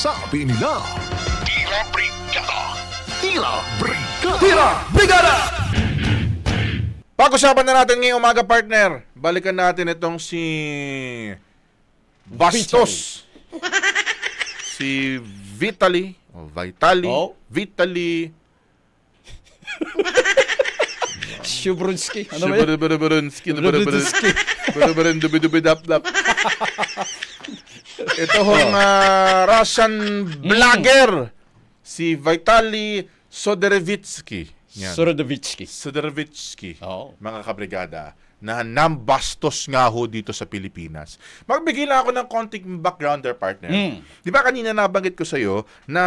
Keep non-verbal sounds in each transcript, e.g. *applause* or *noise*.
Sabi nila, Tira Brigada! Tira Brigada! Tira! Brigada! Pag-usapan na natin ngayong umaga, partner. Balikan natin itong si... Bastos. si Vitali. O Vitali. Oh. Vitali. Shubrunski. Ano ba yun? Shubarabarabaransky, dubarabaranski. Barabarandubidubidaplap. Ito hong ah, Russian vlogger. Si Vitali Soderevitsky. Yan. Sorodovitsky. Soderevitsky. Oo. Mga kabrigada na nambastos nga ho dito sa Pilipinas. Magbigay lang ako ng konting background there, partner. Mm. Di ba kanina nabanggit ko sa'yo na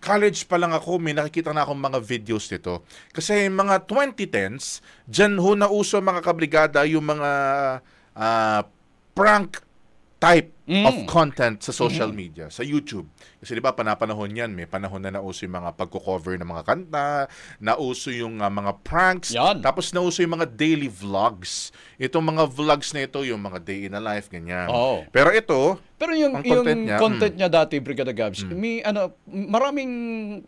college pa lang ako, may nakikita na akong mga videos nito. Kasi mga 2010s, dyan ho nauso mga kabrigada yung mga ah, prank type Mm. of content sa social media, sa YouTube. Kasi di ba panapanahon yan, may panahon na nauso yung mga pagko-cover ng mga kanta, nauso yung ah, mga pranks, Yan. tapos nauso yung mga daily vlogs. Itong mga vlogs na ito, yung mga day in a life, ganyan. Oo. Pero ito, Pero yung, Ang yung content niya, content niya dati, Brigada Gabs, may ano, maraming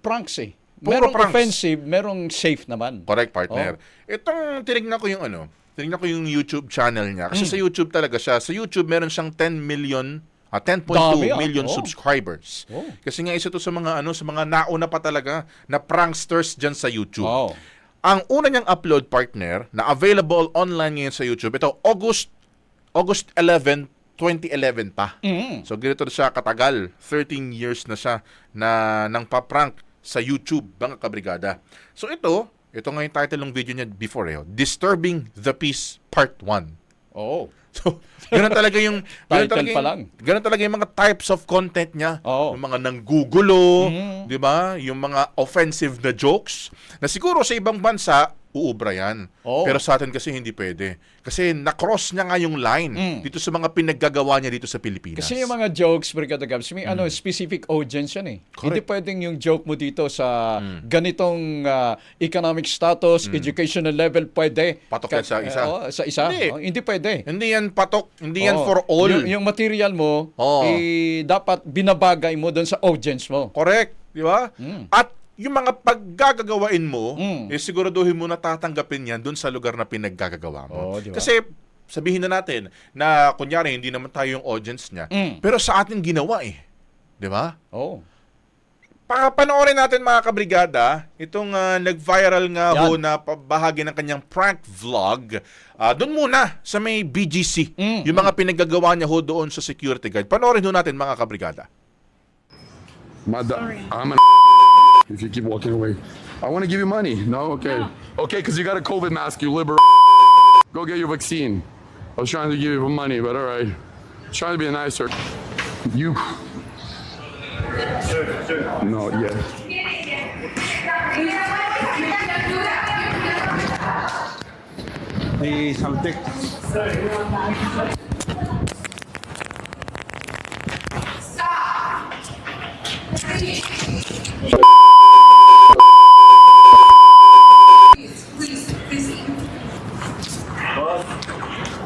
pranks eh. Puro merong pranks. offensive, merong safe naman. correct partner. Itong tinignan ko yung ano, tinignan ko yung YouTube channel niya. Kasi sa YouTube talaga siya. Sa YouTube meron siyang 10 million ah, 10.2 Dami, ah. million Oh. subscribers. Oh. Kasi nga isa to sa mga ano sa mga nauna pa talaga na pranksters diyan sa YouTube. Wow. Ang una niyang upload partner na available online ngayon sa YouTube, ito August August 11, 2011 pa. Mm. So ganito na siya katagal, 13 years na siya na nang paprank sa YouTube, mga kabrigada. So ito, ito nga yung title ng video niya before eh, oh, Disturbing the Peace Part 1. Oo. *laughs* So, ganun talaga yung *laughs* ganun talaga pa lang. ganun talaga yung mga types of content niya. Oo. Yung mga nanggugulo, Mm. 'di ba? Yung mga offensive na jokes na siguro sa ibang bansa uubra yan. Oo. Pero sa atin kasi hindi pwede. Kasi na-cross niya nga yung line Mm. dito sa mga pinaggagawa niya dito sa Pilipinas. Kasi yung mga jokes, Brigada Gabs, may ano, specific audience yan eh. Mm. Correct. Mm. Hindi pwedeng yung joke mo dito sa ganitong ah, economic status, educational level, pwede. Patok yan sa isa. Eh, oo, sa isa. Hindi. Oh, hindi pwede. Hindi yan patok, hindi yan Oo. for all. Yung, yung material mo, Oo. eh, dapat binabagay mo doon sa audience mo. Correct, di ba? Mm. At yung mga paggagagawain mo, Mm. eh siguraduhin mo na tatanggapin yan doon sa lugar na pinaggagawa mo. Oo, di ba? Kasi sabihin na natin na kunyari hindi naman tayo yung audience niya, Mm. pero sa atin ginawa eh. Di ba? Oh. Papanoorin natin mga kabrigada, itong ah, nag-viral nga Yan. ho na bahagi ng kanyang prank vlog. Ah, doon muna sa may BGC, Mm, yung mga pinaggagawa niya ho doon sa security guard. Panoorin ho natin mga kabrigada. My do- I'm an if you keep walking away. I want to give you money. No? Okay. Okay, because you got a COVID mask, you liberal. Go get your vaccine. I was trying to give you money, but all right. Trying to be nicer. You. No, yeah. May saltik.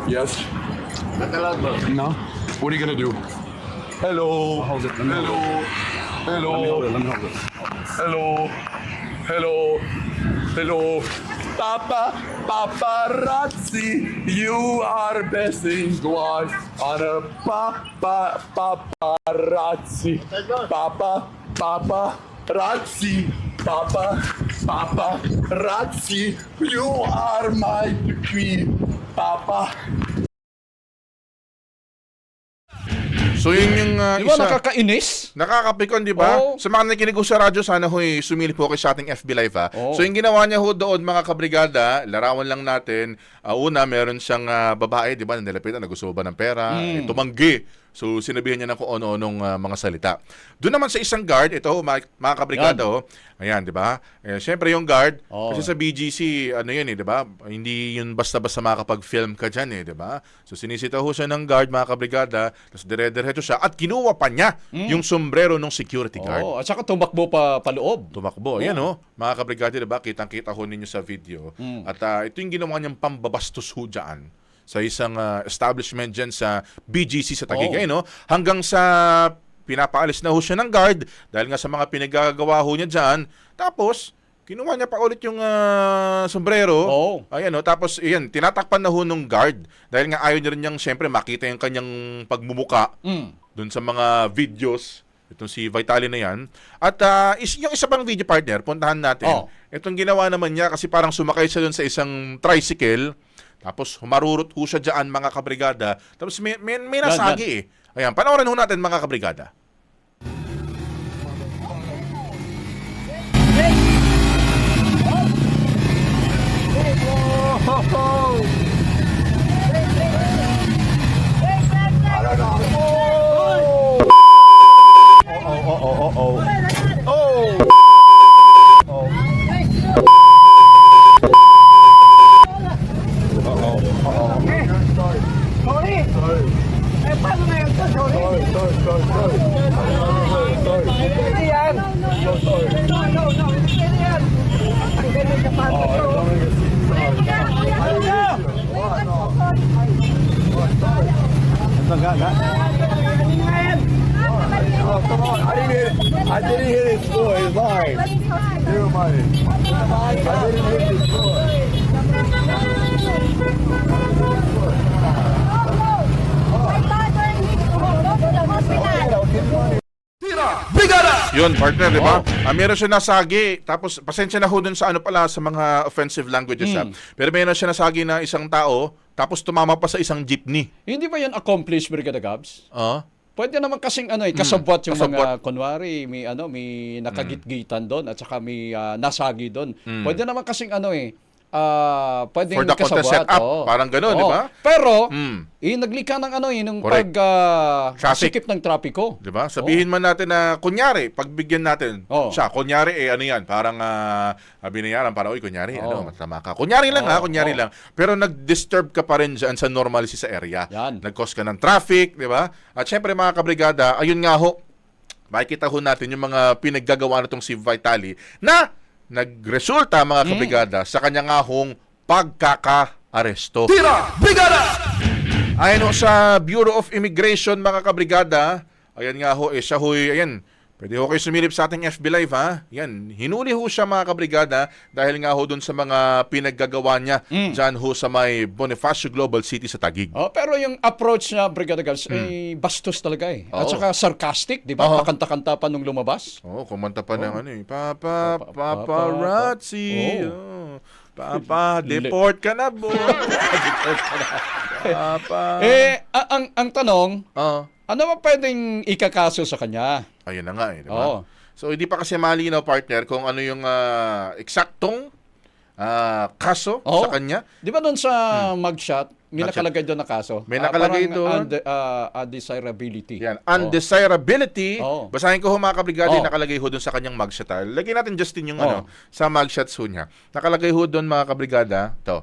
Yes. No. What are you gonna do? Hello. Hello. Hello. Hello. Hello. Hello. Papa, paparazzi, you are in class on a papa, paparazzi. Papa, papa, razzi. Papa, papa, razzi, you are my queen. Papa, So yun yung ah, Di ba isa. nakakainis? Nakakapikon, di ba? Oo. Sa mga nakikinig ko sa radyo, sana ho'y sumili po kayo sa ating FB Live, ha? Oo. So, yung ginawa niya ho doon, mga kabrigada, larawan lang natin. Ah, una, meron siyang ah, babae, di ba, na nilapitan, na gusto ba ng pera, Hmm. eh, tumanggi. So, sinabihan niya na kung ano-anong ah, mga salita. Doon naman sa isang guard, ito, mga, mga kabrigada, oh, ayan, di ba? Eh, Siyempre, yung guard, Oo. kasi sa BGC, ano yun, eh, di ba? Hindi yun basta-basta makakapag-film ka dyan, eh, di ba? So, sinisita ho siya ng guard, mga kabrigada, tapos dire-diretso siya, at kinuha pa niya yung sombrero ng security guard. Oo, at saka tumakbo pa paloob. Tumakbo. Ayan oh, mga kabrigada, diba? Kitang-kita ho ninyo sa video. Mm. At ah, ito yung ginawa niyang pambabastos ho dyan sa isang ah, establishment dyan sa BGC sa Taguig. Oo. Ayun, oh, hanggang sa pinapaalis na ho siya ng guard dahil nga sa mga pinagagawa ho niya dyan. Tapos, kinuha niya pa ulit yung ah, sombrero. Oo. Ayan, oh, tapos, ayan, tinatakpan na ho nung guard. Dahil nga ayaw niya rin niyang, siyempre, makita yung kanyang pagmumuka Mm. dun sa mga videos. Itong si Vitali na yan. At ah, is, yung isa pang video partner, puntahan natin. Oh. Itong ginawa naman niya kasi parang sumakay siya dun sa isang tricycle. Tapos humarurot ho siya dyan mga kabrigada. Tapos may, may, may nasagi eh. Ayan, panoorin ho natin mga kabrigada. Sorry! Eh, paano na yun to? Sorry! Sorry, sorry, sorry, sorry. Hindi yan! No, no, no, hindi yan! Ang ganyan ka pa ito. Ayaw na! Oh, come on. I didn't hit I didn't hit his score. It's mine. Never mind. I didn't hit his score. Yun, partner, di ba? Ah, meron siya nasagi. Tapos, pasensya na ho dun sa ano pala, sa mga offensive languages. ah. Pero meron siya nasagi na isang tao, tapos tumama pa sa isang jeepney. Hindi ba yan accomplished, Brigada Gabs? Ah? Pwede naman kasing ano eh, kasabwat yung mga kunwari, may ano, may nakagitgitan doon at saka may ah, nasagi doon. Pwede naman kasing ano eh, ah pwedeng For the content kasabwat. setup, oo. parang ganun, Oo. di ba? Pero, Mm. eh, naglika ng ano eh, nung Correct. pag sikip ng trapiko. Di ba? Sabihin man natin na, kunyari, pagbigyan natin Oo. siya, kunyari, eh, ano yan, parang uh, binayaran, parang, uy, kunyari, Oo. ano, matama ka. Kunyari lang, Oo, ha, kunyari oo. lang. Pero nag-disturb ka pa rin dyan sa normalcy sa area. Yan. Nag-cause ka ng traffic, di ba? At syempre, mga kabrigada, ayun nga ho, makikita ho natin yung mga pinaggagawa na itong si Vitali na nagresulta, mga kabrigada, sa kanya nga hong pagkaka-aresto. Tira! Brigada! Ayon sa Bureau of Immigration, mga kabrigada, ayan nga ho, eh, siya ho, ayan, pwede ho kayo sumilip sa ating FB Live, ha? Yan, hinuli ho siya, mga kabrigada, dahil nga ho dun sa mga pinaggagawa niya dyan ho sa may Bonifacio Global City sa Taguig. Oh, pero yung approach niya, Brigada Gabs, eh, bastos talaga eh. At. Oo. saka sarcastic, di ba? Oo. Pakanta-kanta pa nung lumabas. Oo, oh, kumanta pa ng ano eh, Papa, Pa- pa- paparazzi, oh. Papa, *laughs* deport ka na, boy. *laughs* *laughs* Papa. Eh, ang, ang tanong, Oh. Ano ba pwedeng ikakaso sa kanya? Ayun na nga eh, di ba? Oo. So hindi pa kasi malinaw partner kung ano yung ah, eksaktong ah, kaso Oo. sa kanya. Di ba doon sa mugshot, may Mugshot. nakalagay doon na kaso? May Ah, nakalagay parang doon. unde- ah, undesirability. Yan, undesirability. Oo. Basahin ko ho mga kabrigada Oo. nakalagay ho doon sa kanyang mugshot. ah. Lagyan natin Justin yung ano, sa mugshots ho niya. Nakalagay ho doon mga kabrigada, to.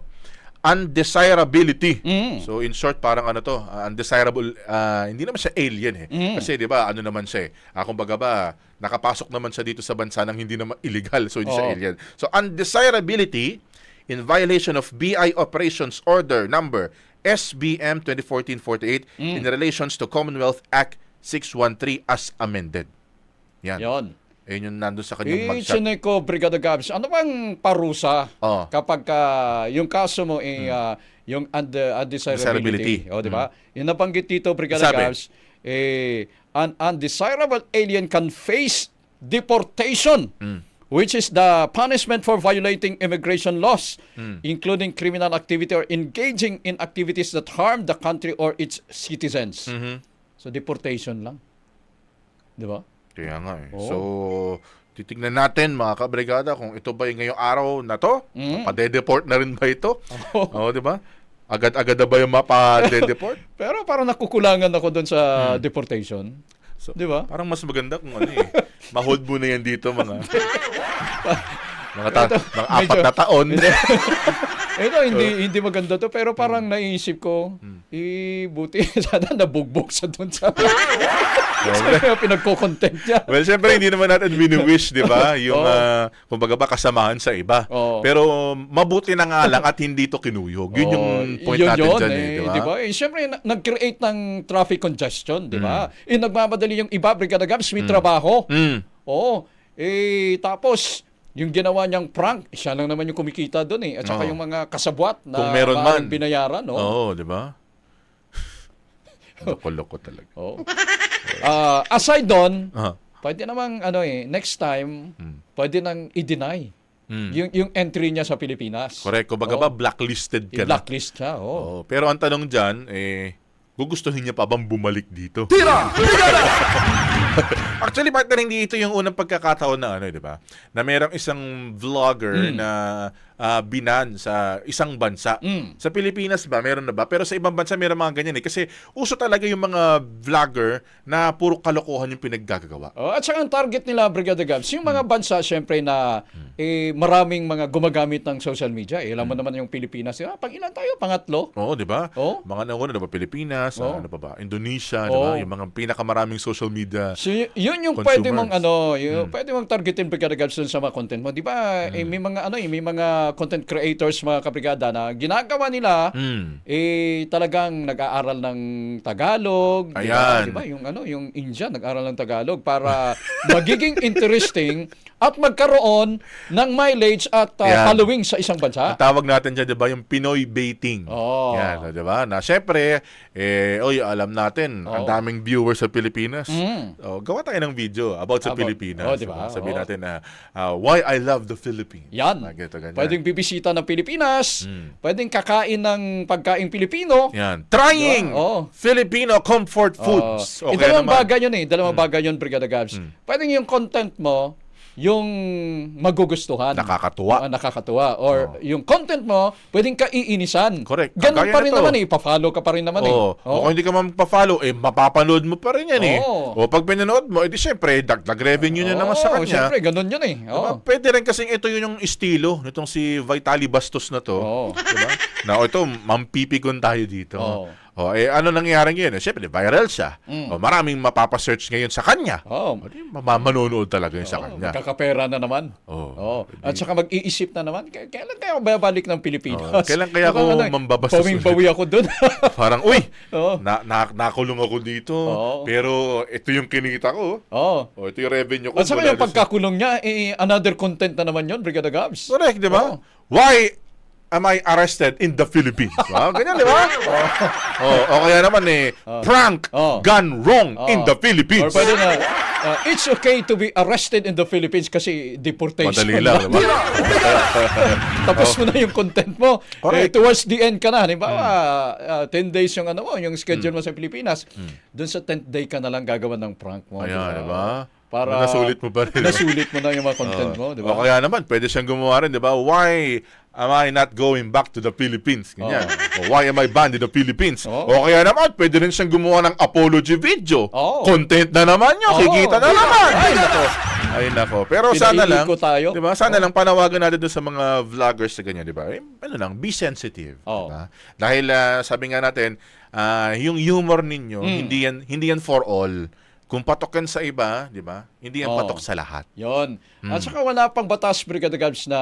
Undesirability. Mm. So in short parang ano to, ah, undesirable ah, hindi naman siya alien eh. Mm. Kasi 'di ba, ano naman siya eh. Ah, kumbaga ba, nakapasok naman siya dito sa bansa nang hindi naman illegal. So hindi siya Oo. alien. So undesirability in violation of BI Operations Order number SBM 2014-48 Mm. in relations to Commonwealth Act 613 as amended. Yan. Yon. Ayun yung nandun sa kanyang Eh, mugshot. sinay ko, Brigada Gabs, ano bang parusa Oo. kapag ka yung kaso mo eh, ah, yung unde- undesirability? Desirability. O, di ba? Yung nabanggit dito, Brigada Sabi? Gabs, eh, an undesirable alien can face deportation. Which is the punishment for violating immigration laws, including criminal activity or engaging in activities that harm the country or its citizens. So, deportation lang. Di ba? Kaya nga eh. Oo. So, titignan natin mga kabrigada kung ito ba yung ngayong araw na to. Mm. Padedeport na rin ba ito? Oo, *laughs* di ba? Agad-agad na ba yung mapa-dedeport? *laughs* Pero parang nakukulangan ako doon sa deportation. So, Di ba? Parang mas maganda kung ano eh. *laughs* Ma-hold mo na yan dito mga mga, ta- mga apat na taon. Ito, hindi hindi maganda to pero parang naiisip ko, eh, buti *laughs* sana nabugbog sa *laughs* doon *laughs* sa sa pinagko-content niya. Well, syempre hindi naman natin wini-wish, 'di ba? Yung Oo. ah, kumbaga ba kasamahan sa iba. Oo. Pero mabuti na nga lang at hindi to kinuyog. Yun yung Oh, point yun natin yun, dyan, eh, eh, 'di ba? Eh, syempre, na- nag-create ng traffic congestion, di ba? Mm. Eh, nagmamadali yung iba, Brigada Gabs, may trabaho. Mm. Oo. Eh, tapos, yung ginawa niyang prank, siya lang naman yung kumikita doon eh. At saka Oo. yung mga kasabwat na Kung meron man. binayaran. Oh. Oo, 'di ba? *laughs* Loko-loko talaga. Oo. Ah, aside doon, Aha. pwede namang ano eh, next time, pwede nang i-deny Mm. yung, yung entry niya sa Pilipinas. Correct. Kumbaga Oo. ba blacklisted ka na. I-blacklist siya, oo. Oo. Pero ang tanong dyan, eh, gugustuhin niya pa bang bumalik dito? Tira! *laughs* Actually, partner, hindi ito yung unang pagkakataon na ano, di ba? Na merong isang vlogger na ah, binan sa isang bansa. Mm. Sa Pilipinas ba, meron na ba? Pero sa ibang bansa, meron mga ganyan eh. Kasi uso talaga yung mga vlogger na puro kalokohan yung pinaggagawa. Oh, at saka ang target nila, Brigada Gabs, yung mga bansa, syempre na eh, maraming mga gumagamit ng social media. Eh, alam mo Hmm. naman yung Pilipinas. Ah, pang ilan tayo? Pangatlo? Oo, di ba? Oo. Mga nauna, di ba? Pilipinas, Oo. ano pa ba? Indonesia, di ba? Yung mga pinakamaraming social media. So, yun yung Consumers. pwede mong ano, yung Hmm. pwede mong targetin Brigada Gabs sa mga content mo. Di ba? Eh, may mga ano, eh, may mga content creators mga kabrigada na ginagawa nila Mm. eh talagang nag-aaral ng Tagalog? Ayan. Di ba? Yung ano, yung India nag-aaral ng Tagalog para *laughs* magiging interesting at magkaroon ng mileage at uh, Yan. following sa isang bansa. Ang tawag natin dyan, di ba, yung Pinoy baiting. Oo. Yan, di ba? Na syempre, eh, oy, alam natin, ang Oo. daming viewers sa Pilipinas. Mm. Oh, gawa tayo ng video about sa About- Pilipinas. oh, di ba? Sabihin Oo. natin na, ah, why I love the Philippines. Yan. Ah, ganito, ganyan. Pwedeng bibisita ng Pilipinas, Mm. pwedeng kakain ng pagkaing Pilipino. Yan. Trying Diba? Oo. Filipino comfort foods. Oh, Okay dalawang bagay yun eh. Dalawang bagay yun, Brigada Gabs. Pwedeng yung content mo, yung magugustuhan. Nakakatuwa. Ah, nakakatuwa. Or yung content mo, pwedeng ka iinisan. Correct. Ganun Kagaya pa rin nito. naman eh. Pa-follow ka pa rin naman Oo. eh. O kung hindi ka man magpa-follow, eh, mapapanood mo pa rin yan eh. Oo. O pag pinanood mo, edi syempre, dagdag revenue niya naman sa Oo, kanya. Siyempre, ganun yun eh. Oo. Diba? Pwede rin kasing ito yun yung estilo nitong si Vitali Bastos na to. Oo. Diba? na o ito, mampipigon tayo dito. Oo. O, eh, ano nangyari ngayon? Eh, Siyempre, viral siya. Mm. O, maraming mapapasearch ngayon sa kanya. Oo. O, di, mamanonood talaga yun sa kanya. Magkakapera na naman. Oo. Oo. At saka mag-iisip na naman, k- kailan kaya ako babalik ng Pilipinas? Oo. Kailan kaya ako Mukhang mambabastos Pawing-bawi ako doon. *laughs* Parang, uy, Oo. na, na, nakulong ako dito. Oo. Pero ito yung kinita ko. Oo. O, ito yung revenue ko. At saka yung pagkakulong niya, eh, another content na naman yun, Brigada Gabs. Correct, di ba? Oo. Why am I arrested in the Philippines? Wow, *laughs* ganyan, di ba? *laughs* oh, o kaya naman eh, prank Oh. gone wrong in Oo. the Philippines. Or pwede na, uh, it's okay to be arrested in the Philippines kasi deportation. Madali lang, di ba? *laughs* Tapos mo na yung content mo. Correct. Eh, towards the end ka na. Halimbawa, uh, 10 days yung ano mo, yung schedule mo sa Pilipinas. Doon sa 10th day ka na lang gagawa ng prank mo. Ayan, di ba? Para Nasulit mo pa rin. di ba? Nasulit mo na yung mga content mo, di ba? O kaya naman, pwede siyang gumawa rin, di ba? Why am I not going back to the Philippines? Ganyan. O why am I banned in the Philippines? Oo. O kaya naman, pwede rin siyang gumawa ng apology video. Oo. Content na naman yun. Oo. Kikita na naman. Ay, nako. Ay, nako. Pero sana lang, tayo. di ba? Sana lang panawagan natin sa mga vloggers na ganyan, di ba? Eh, ano lang, be sensitive. Oo. Di ba? Dahil ah, sabi nga natin, ah, yung humor ninyo, Hmm. hindi yan hindi yan for all. Kung patok yan sa iba, di ba? Hindi yan Oo. patok sa lahat. Yon. Hmm. At saka wala pang batas Brigada Gabs na,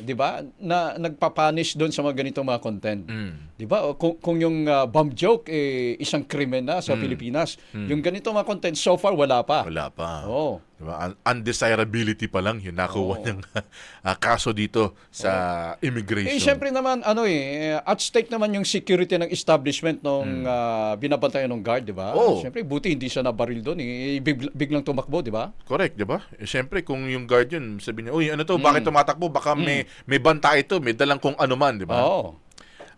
'di ba? Na nagpapanish doon sa mga ganitong mga content. Hmm. 'Di ba? Kung, kung yung uh, bomb joke eh isang krimen na sa Pilipinas, yung ganito mga content so far wala pa. Hmm. Wala pa. Oo. Diba? Un- undesirability pa lang yun nakuha niyang *laughs* ah, kaso dito sa immigration. Eh syempre naman ano eh at stake naman yung security ng establishment nung ah, binabantayan ng guard, 'di ba? Hmm. Oo. Syempre buti hindi siya nabaril doon eh Big- biglang tumakbo, 'di ba? Correct, di ba? Eh, Siyempre, kung yung guard yun, sabi niya, uy, ano to, Hmm. bakit tumatakbo? Baka may, may banta ito, may dalang kung ano man, di ba? Oo.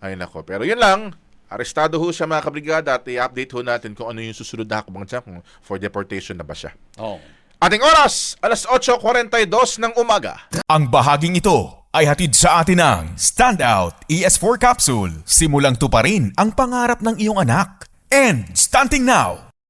Ay, nako. Pero yun lang, arestado ho siya mga kabrigada at i-update ho natin kung ano yung susunod na hakbang siya, kung for deportation na ba siya. Oo. Ating oras, alas 8.42 ng umaga. Ang bahaging ito ay hatid sa atin ng Standout ES4 Capsule. Simulang tuparin ang pangarap ng iyong anak. And stunting now